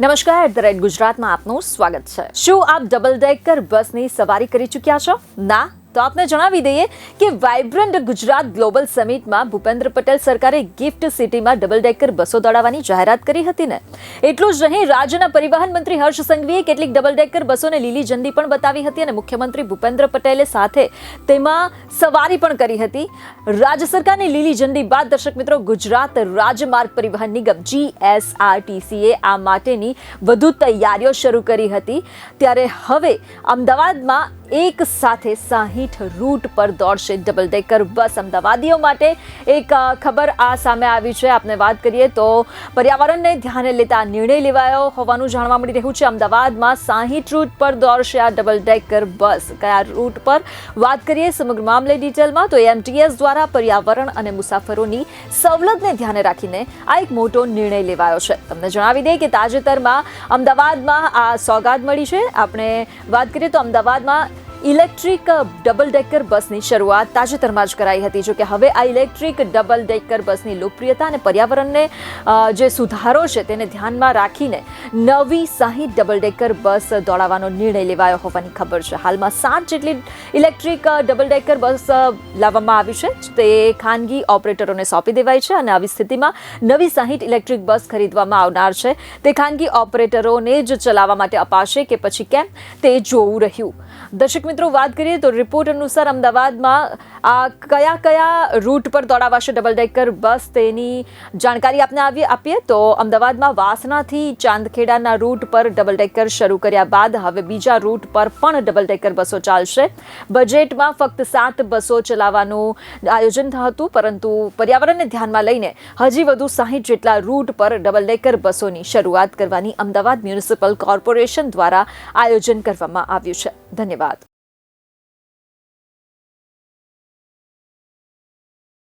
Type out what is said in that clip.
નમસ્કાર, at the rate ગુજરાતમાં આપનું સ્વાગત છે. શું આપ ડબલ ડેકર બસની સવારી કરી ચૂક્યા છો? ના? તો આપને જણાવી દઈએ કે વાઇબ્રન્ટ ગુજરાત ગ્લોબલ સમિટમાં ભૂપેન્દ્ર પટેલ સરકારે ગિફ્ટ સિટીમાં ડબલ ડેકર બસો દોડાવવાની જાહેરાત કરી હતી ને. એટલું જ નહીં, રાજ્યના પરિવહન મંત્રી હર્ષ સંઘવીએ કેટલીક ડબલ ડેકર બસોને લીલી ઝંડી પણ બતાવી હતી અને મુખ્યમંત્રી ભૂપેન્દ્ર પટેલે સાથે તેમાં સવારી પણ કરી હતી. રાજ્ય સરકારની લીલી ઝંડી બાદ દર્શક મિત્રો, ગુજરાત રાજમાર્ગ પરિવહન નિગમ જીએસઆરટીસીએ આ માટેની વધુ તૈયારીઓ શરૂ કરી હતી. ત્યારે હવે અમદાવાદમાં એક સાથે સાહીઠ રૂટ પર દોડશે ડબલ ડેકર બસ. અમદાવાદીઓ માટે એક ખબર આ સામે આવી છે. આપને વાત કરીએ તો પર્યાવરણને ધ્યાને લેતા નિર્ણય લેવાયો હોવાનું જાણવા મળી રહ્યું છે. અમદાવાદમાં સાહીઠ રૂટ પર દોડશે આ ડબલ ડેકર બસ. કયા રૂટ પર? વાત કરીએ સમગ્ર મામલે ડિટેલમાં તો એમટીએસ દ્વારા પર્યાવરણ અને મુસાફરોની સવલતને ધ્યાને રાખીને આ એક મોટો નિર્ણય લેવાયો છે. તમને જણાવી દઈએ કે તાજેતરમાં અમદાવાદમાં આ સોગાદ મળી છે. આપણે વાત કરીએ તો અમદાવાદમાં ઇલેક્ટ્રિક ડબલ ડેકર બસની શરૂઆત તાજેતરમાં જ કરાઈ હતી. જો કે હવે આ ઇલેક્ટ્રિક ડબલ ડેકર બસની લોકપ્રિયતા અને પર્યાવરણને જે સુધારો છે તેને ધ્યાનમાં રાખીને નવી સાહીઠ ડબલ ડેકર બસ દોડાવવાનો નિર્ણય લેવાયો હોવાની ખબર છે. હાલમાં સાત જેટલી ઇલેક્ટ્રિક ડબલ ડેકર બસ લાવવામાં આવી છે. તે ખાનગી ઓપરેટરોને સોંપી દેવાય છે અને આવી સ્થિતિમાં નવી સાહીઠ ઇલેક્ટ્રિક બસ ખરીદવામાં આવનાર છે. તે ખાનગી ઓપરેટરોને જ ચલાવવા માટે અપાશે કે પછી કેમ તે જોવું રહ્યું. દર્શક મિત્રો, વાત કરીએ તો રિપોર્ટ અનુસાર અમદાવાદમાં, આ કયા કયા રૂટ પર દોડાવાશે ડબલ ડેકર બસ તેની જાણકારી આપને આવી આપીએ તો અમદાવાદમાં વાસનાથી ચાંદખેડાના રૂટ પર ડબલ ડેકર શરૂ કર્યા બાદ હવે બીજા રૂટ પર પણ ડબલ ડેકર બસો ચાલશે. બજેટમાં ફક્ત સાત બસો ચલાવવાનું આયોજન હતું, પરંતુ પર્યાવરણને ધ્યાનમાં લઈને હજી વધુ સાહીઠ જેટલા રૂટ પર ડબલ ડેકર બસોની શરૂઆત કરવાની અમદાવાદ મ્યુનિસિપલ કોર્પોરેશન દ્વારા આયોજન કરવામાં આવ્યું છે. ધન્યવાદ.